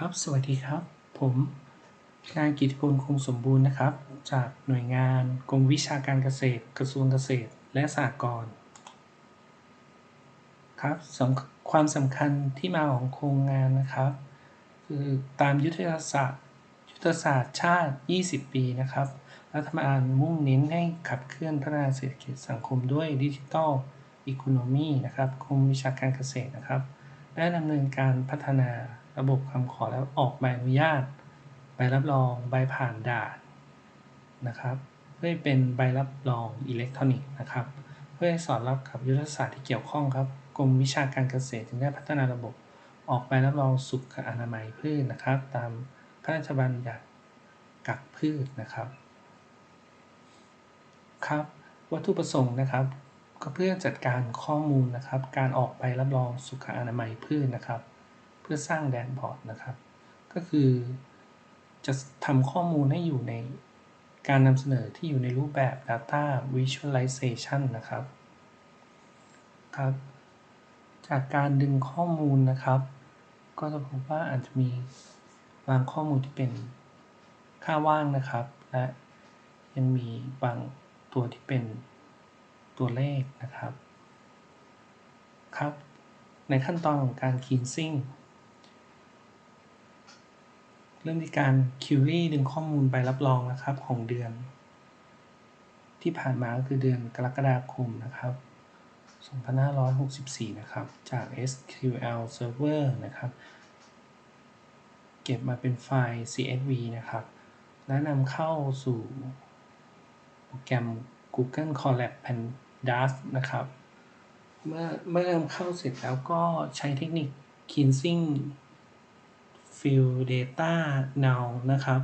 ครับ สวัสดีครับ ผมนายกิติพลคงสมบูรณ์นะครับ จากหน่วยงานกรมวิชาการเกษตร กระทรวงเกษตรและสหกรณ์ครับความสำคัญที่มาของโครงงานนะครับ คือตามยุทธศาสตร์ยุทธศาสตร์ชาติ 20 ปีนะครับ รัฐบาลมุ่งเน้นให้ขับเคลื่อนพัฒนาเศรษฐกิจสังคมด้วยดิจิทัลอีโคโนมีนะครับกรมวิชาการเกษตรนะครับ ได้ดำเนินการพัฒนา ระบบคำขอแล้วออกใบอนุญาต ใบรับรองใบผ่านด่านนะครับเพื่อเป็นใบรับรองอิเล็กทรอนิกส์นะครับ เพื่อให้สอดรับกับยุทธศาสตร์ที่เกี่ยวข้องครับกรมวิชาการเกษตรจึงได้พัฒนาระบบออกใบรับรองสุขอนามัยพืชนะครับ ตามพระราชบัญญัติกักพืชนะครับครับ วัตถุประสงค์นะครับ ก็เพื่อจัดการข้อมูลนะครับ การออกใบรับรองสุขอนามัยพืชนะครับ พื่อสร้างแดนบอร์ดนะครับ ก็คือจะทำข้อมูลให้อยู่ในการนำเสนอที่อยู่ในรูปแบบ Data Visualization นะครับครับ จากการดึงข้อมูลนะครับ ก็จะพบว่าอาจจะมีบางข้อมูลที่เป็นค่าว่างนะครับ และยังมีบางตัวที่เป็นตัวเลขนะครับ ครับ ในขั้นตอนของการ cleansing เริ่มที่การ query ดึงข้อมูลใบรับรองนะครับของเดือน ที่ผ่านมาก็คือเดือนกรกฎาคมนะครับ 2564 นะครับ จาก SQL Server นะครับ เก็บมาเป็นไฟล์ CSV นะครับ และนำเข้าสู่โปรแกรม Google Colab Pandas นะครับ เมื่อเมื่อนำเข้าเสร็จแล้วก็ใช้เทคนิค cleansing fill data now นะครับ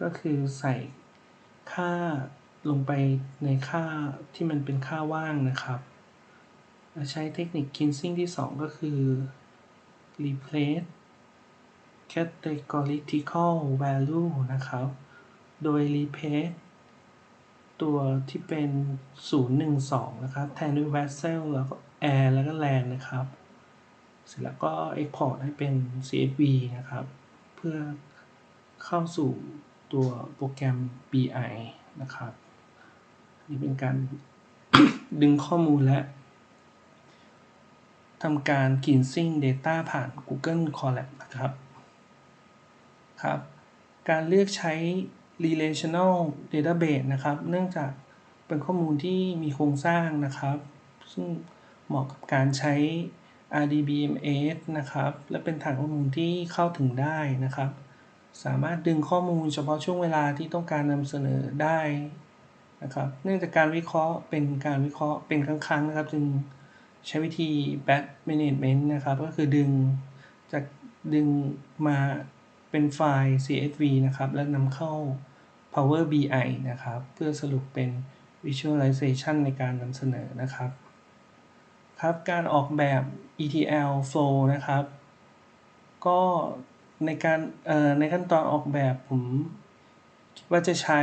ก็คือใส่ค่าลงไปในค่าที่มันเป็นค่าว่างนะครับ ใช้เทคนิค cleansing ที่ 2 ก็คือ replace categorical value นะครับ โดย replace ตัวที่เป็น 012 นะครับ แทนด้วย vessel แล้วก็ air แล้วก็ land นะครับ เสร็จแล้วก็ export ให้เป็น CSV นะครับ เพื่อเข้าสู่ตัวโปรแกรม BI นะครับ นี่เป็นการดึงข้อมูลและทำการ cleansing data ผ่าน Google Colab นะครับครับ การเลือกใช้ relational database นะครับ เนื่องจากเป็นข้อมูลที่มีโครงสร้างนะครับ ซึ่งเหมาะกับการใช้ RDBMS นะครับ และเป็นฐานข้อมูลที่เข้าถึงได้นะครับ สามารถดึงข้อมูลเฉพาะช่วงเวลาที่ต้องการนำเสนอได้นะครับ เนื่องจากการวิเคราะห์เป็นการวิเคราะห์เป็นครั้งๆนะครับ จึงใช้วิธี batch management นะครับ ก็คือดึงจากดึงมาเป็นไฟล์ CSV นะครับ และนำเข้า Power BI นะครับ เพื่อสรุปเป็น Visualization ในการนำเสนอนะครับ ครับการออกแบบ ETL flow นะครับ ก็ในการในขั้นตอนออกแบบผมคิดว่าจะใช้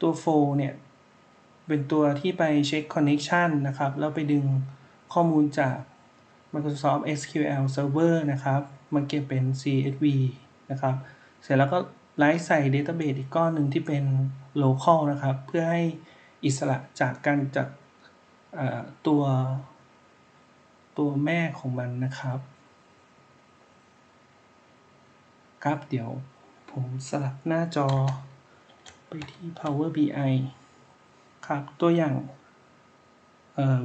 ตัว flow เนี่ย เป็นตัวที่ไปเช็ค connection นะครับ แล้วไปดึงข้อมูลจาก Microsoft SQL Server นะครับมาเก็บเป็น CSV นะครับ เสร็จแล้วก็ไลฟ์ใส่ Database อีกก้อนหนึ่งที่เป็น local นะครับ เพื่อให้อิสระจากการจัด ตัวตัวแม่ของมันนะครับครับเดี๋ยวผมสลับหน้าจอไปที่ Power BI ครับตัวอย่าง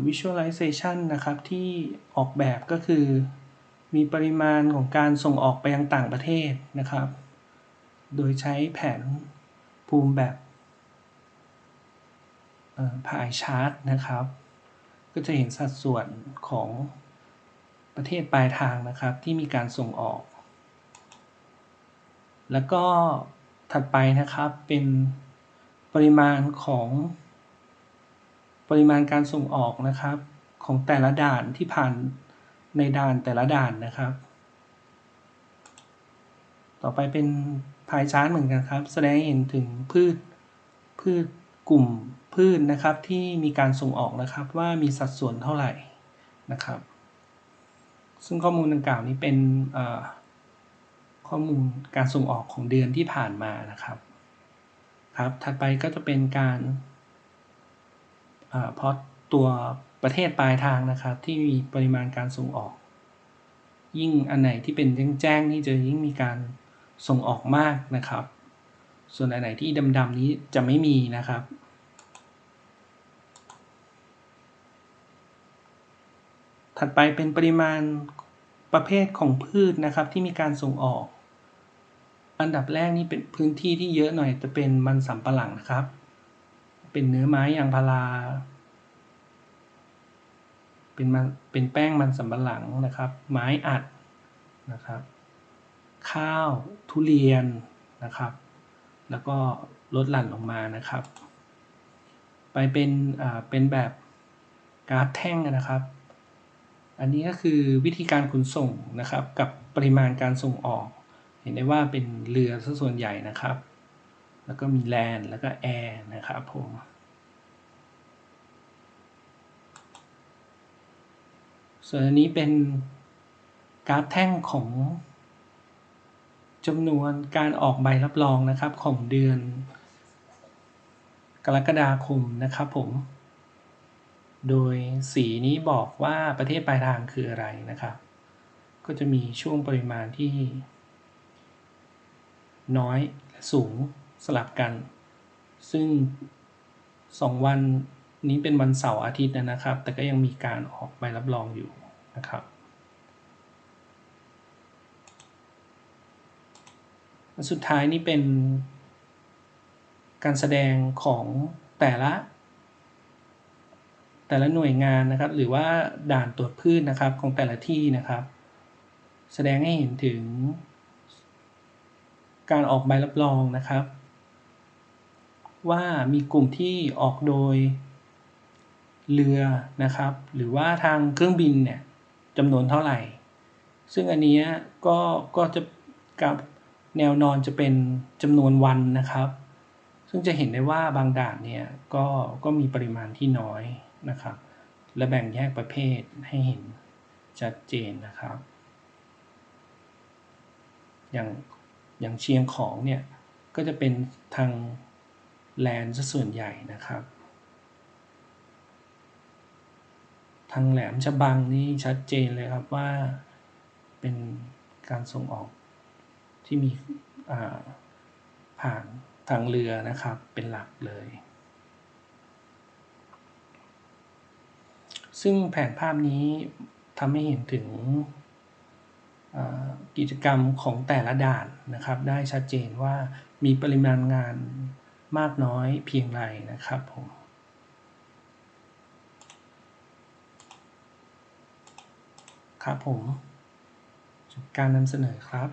visualization นะครับที่ออกแบบก็คือ มีปริมาณของการส่งออกไปยังต่างประเทศนะครับ โดยใช้แผนภูมิแบบพายชาร์ตนะครับ ก็จะเห็นสัดส่วนของประเทศปลายทางนะครับ ที่มีการส่งออก แล้วก็ถัดไปนะครับเป็นปริมาณของ ปริมาณการส่งออกนะครับ ของแต่ละด่านที่ผ่านในด่านแต่ละด่านนะครับ ต่อไปเป็นพายชาร์ตเหมือนกันครับ แสดงเห็นถึงพืชพืชกลุ่ม พืชนนะครับที่มีการส่งออกนะครับว่ามีสัดส่วนเท่าไหร่นะครับ ซึ่งข้อมูลดังกล่าวนี้เป็นข้อมูลการส่งออกของเดือนที่ผ่านมานะครับครับ ถัดไปก็จะเป็นการเพราะตัวประเทศปลายทางนะครับ ที่มีปริมาณการส่งออก ยิ่งอันไหนที่เป็นแจ้งแจ้งนี่จะยิ่งมีการส่งออกมากนะครับ ส่วนอันไหนที่ดำๆนี้จะไม่มีนะครับ ถัดไปเป็นปริมาณประเภทของพืชนะครับที่มีการส่งออก อันดับแรกนี่เป็นพื้นที่ที่เยอะหน่อยจะเป็นมันสำปะหลังนะครับ เป็นเนื้อไม้ยางพารา เป็นมันเป็นแป้งมันสำปะหลังนะครับ ไม้อัดนะครับ ข้าวทุเรียนนะครับ แล้วก็ลดหลั่นลงมานะครับ ไปเป็นเป็นแบบการ์ดแท่งนะครับ อันนี้ก็คือวิธีการขนส่งนะครับ กับปริมาณการส่งออก เห็นได้ว่าเป็นเรือซะส่วนใหญ่นะครับ แล้วก็มีแลนแล้วก็แอร์นะครับผมส่วนอันนี้เป็นกราฟแท่งของจำนวนการออกใบรับรองนะครับของเดือนกรกฎาคมนะครับผม โดยสีนี้บอกว่าประเทศปลายทางคืออะไรนะครับ ก็จะมีช่วงปริมาณที่ น้อยและสูงสลับกัน ซึ่ง 2 วันนี้เป็นวันเสาร์อาทิตย์นะครับ แต่ก็ยังมีการออกใบรับรองอยู่นะครับ สุดท้ายนี่เป็นการแสดงของแต่ละ แต่ละหน่วยงานนะครับ หรือว่าด่านตรวจพืชนะครับของแต่ละที่นะครับ แสดงให้เห็นถึง การออกใบรับรองนะครับ ว่ามีกลุ่มที่ออกโดย เรือนะครับ หรือว่าทางเครื่องบินเนี่ยจำนวนเท่าไหร่ ซึ่งอันนี้ก็ก็จะกับแนวนอนจะเป็นจำนวนวันนะครับ ซึ่งจะเห็นได้ว่าบางด่านเนี่ยก็ก็มีปริมาณที่น้อย นะครับ และแบ่งแยกประเภทให้เห็นชัดเจนนะครับ อย่างอย่างเชียงของเนี่ย ก็จะเป็นทางแลนซะส่วนใหญ่นะครับ ทางแหลมฉบังนี่ชัดเจนเลยครับว่าเป็นการส่งออกที่มีผ่านทางเรือนะครับเป็นหลักเลย ซึ่งแผนภาพนี้ทำให้เห็นถึงกิจกรรมของแต่ละด่านนะครับ ได้ชัดเจนว่ามีปริมาณงานมากน้อยเพียงไรนะครับผมครับผมการนำเสนอครับ